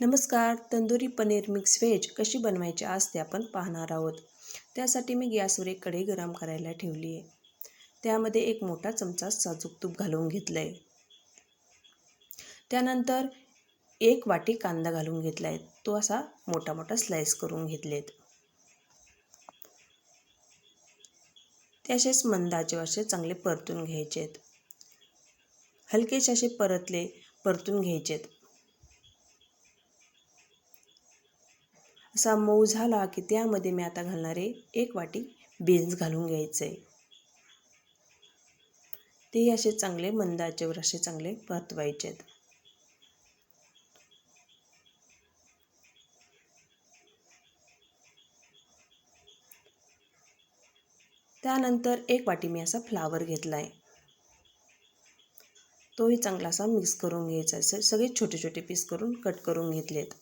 नमस्कार tandoori paneer mix veg कशी बनवायची आज ते आपण पाहणार आहोत. त्यासाठी मी गॅसवर एक कढई गरम करायला ठेवली आहे. त्यामध्ये एक मोठा चमचा साजूक तूप घालून घेतलं आहे त्यानंतर एक वाटी कांदा घालून घेतला आहे तो असा मोठा मोठा स्लाइस करून घेतलेत. त्याशेच असेच मंदाचे असे चांगले परतून घ्यायचे आहेत हलकेसे असे परतले परतून घ्यायचे असा मऊ झाला की त्यामध्ये मी आता घालणारे एक वाटी बीन्स घालून घ्यायचे. आहे ते असे चांगले मंद आचेवर असे चांगले परतवायचे. आहेत त्यानंतर एक वाटी मी असा फ्लावर घेतला आहे तोही चांगला असा मिक्स करून घ्यायचा. आहे सगळे छोटे छोटे पीस करून कट करून घेतलेत.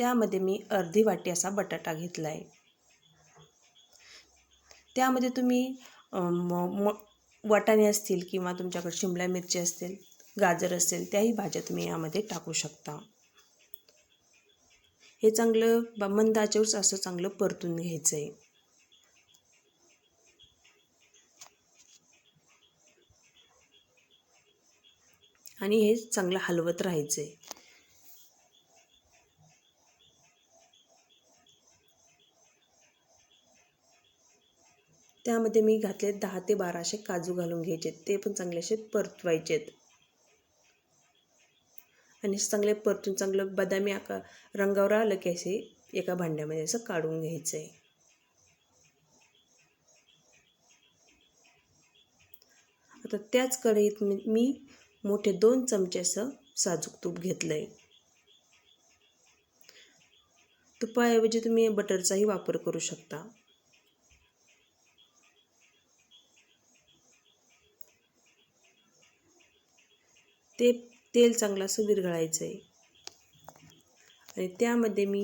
त्यामध्ये मी अर्धी वाटी असा बटाटा घेतला आहे त्यामध्ये तुम्ही म वाटाणे असतील किंवा तुमच्याकडे शिमला मिरची असतील गाजर असेल त्याही भाज्या तुम्ही यामध्ये टाकू शकता. हे चांगलं मंद आचेवरच असं चांगलं परतून घ्यायचं आहे आणि हे चांगलं हलवत राहायचं आहे त्यामध्ये मी घातले दहा ते बाराशे काजू घालून घ्यायचे ते पण चांगले असे परतवायचेत. आणि चांगले परतून चांगलं बदामी आकार रंगावर आलं की असे एका भांड्यामध्ये असं काढून घ्यायचं आहे आता त्याच कढईत मी मोठे दोन चमचे असं साजूक तूप घेतलं आहे तुपाऐवजी तुम्ही बटरचाही वापर करू शकता. ते तेल चांगलं असं विरघळायचं आहे. आणि त्यामध्ये मी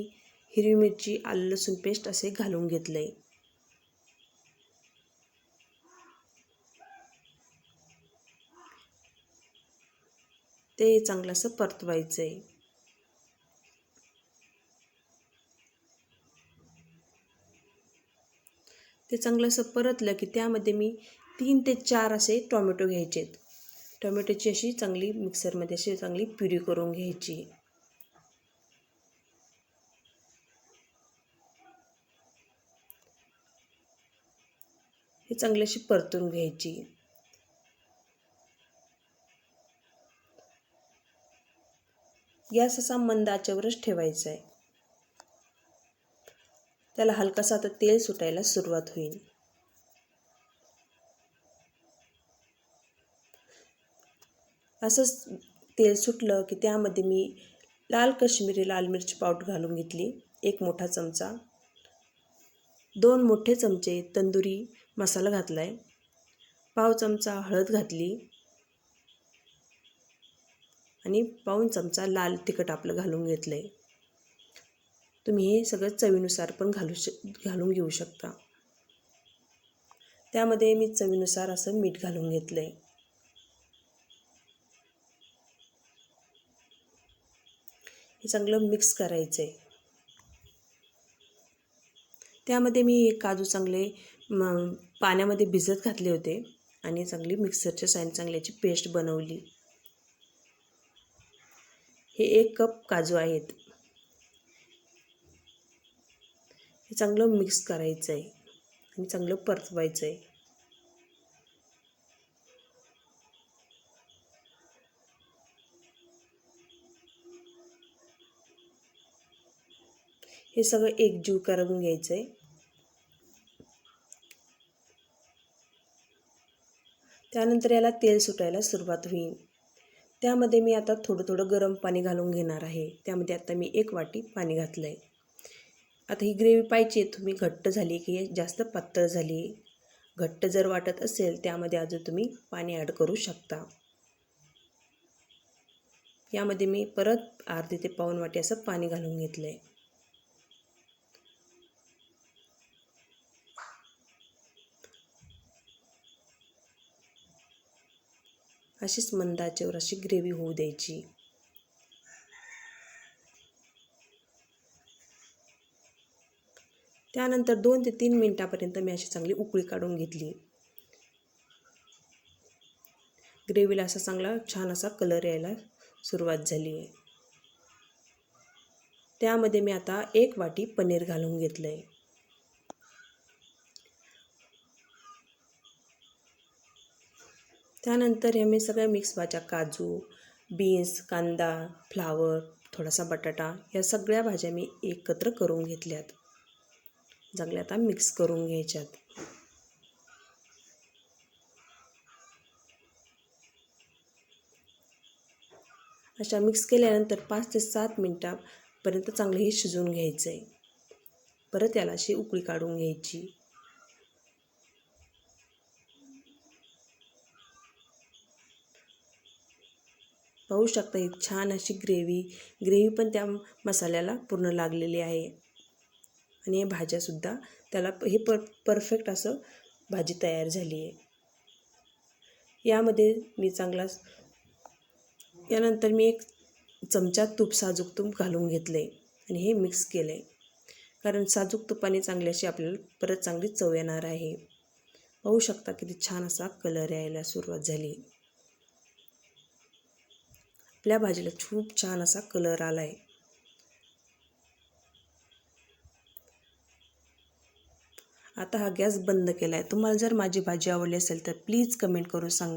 हिरवी मिरची आलं लसूण पेस्ट असे घालून घेतलं आहे ते चांगलं असं परतवायचं आहे ते चांगलं असं परतलं की त्यामध्ये मी तीन ते चार असे टोमॅटो घ्यायचे आहेत टोमॅटोची अशी चांगली मिक्सरमध्ये अशी चांगली प्युरी करून घ्यायची. हे चांगली अशी परतून घ्यायची. गॅस असा मंद आचेवरच ठेवायचा आहे त्याला हलकासा आता तेल सुटायला सुरुवात होईल. असंच तेल सुटलं की त्यामध्ये मी लाल कश्मीरी लाल मिरची पावडर घालून घेतली एक मोठा चमचा. दोन मोठे चमचे तंदुरी मसाला घातला आहे पाव चमचा हळद घातली आणि पाऊन चमचा लाल तिखट आपलं घालून घेतलं आहे तुम्ही हे सगळं चवीनुसार पण घालू श घालून घेऊ शकता. त्यामध्ये मी चवीनुसार असं मीठ घालून घेतलं आहे हे चांगलं मिक्स करायचं आहे त्यामध्ये मी एक काजू चांगले पाण्यामध्ये भिजत घातले होते आणि चांगली मिक्सरच्या साईन चांगल्याची पेस्ट बनवली. हे एक कप काजू आहेत. हे चांगलं मिक्स करायचं आहे आणि चांगलं परतवायचं आहे हे सगळं एकजीव करून घ्यायचं आहे त्यानंतर याला तेल सुटायला सुरुवात होईल. त्यामध्ये मी आता थोडं थोडं गरम पाणी घालून घेणार आहे. त्यामध्ये आता मी एक वाटी पाणी घातलं आहे आता ही ग्रेव्ही पाहिजे तुम्ही घट्ट झाली की जास्त पातळ झाली. घट्ट जर वाटत असेल त्यामध्ये अजून तुम्ही पाणी ॲड करू शकता. यामध्ये मी परत अर्धी ते पाऊन वाटी असं पाणी घालून घेतलं आहे अशीच मंदाच्यावर अशी ग्रेव्ही होऊ द्यायची. त्यानंतर दोन ते तीन मिनटापर्यंत मी अशी चांगली उकळी काढून घेतली. ग्रेव्हीला असा चांगला छान असा कलर यायला सुरुवात झाली. आहे त्यामध्ये मी आता एक वाटी पनीर घालून घेतलं आहे त्यानंतर हे मी सगळ्या मिक्स भाज्या काजू बीन्स कांदा फ्लावर थोडासा बटाटा या सगळ्या भाज्या मी एकत्र करून घेतल्यात. चांगल्या आता मिक्स करून घ्यायच्यात. अशा मिक्स केल्यानंतर पाच ते सात मिनटापर्यंत चांगलं हे शिजवून घ्यायचं आहे परत याला अशी उकळी काढून घ्यायची. पाहू शकता ही छान अशी ग्रेव्ही. ग्रेव्ही पण त्या मसाल्याला पूर्ण लागलेली आहे. आणि हे भाज्यासुद्धा त्याला हे पर परफेक्ट असं भाजी तयार झाली आहे. यामध्ये मी चांगला यानंतर मी एक चमचा तूप साजूक तूप घालून घेतलं आहे आणि हे मिक्स केलं आहे कारण साजूक तुपाने चांगल्याशी आपल्याला परत चांगली चव येणार आहे. पाहू शकता किती छान असा कलर यायला सुरुवात झाली. आपल्या भाजीला खूप छान असा कलर आला आहे आता हा गॅस बंद केला आहे तुम्हाला जर माझी भाजी आवडली असेल तर प्लीज कमेंट करून सांगा.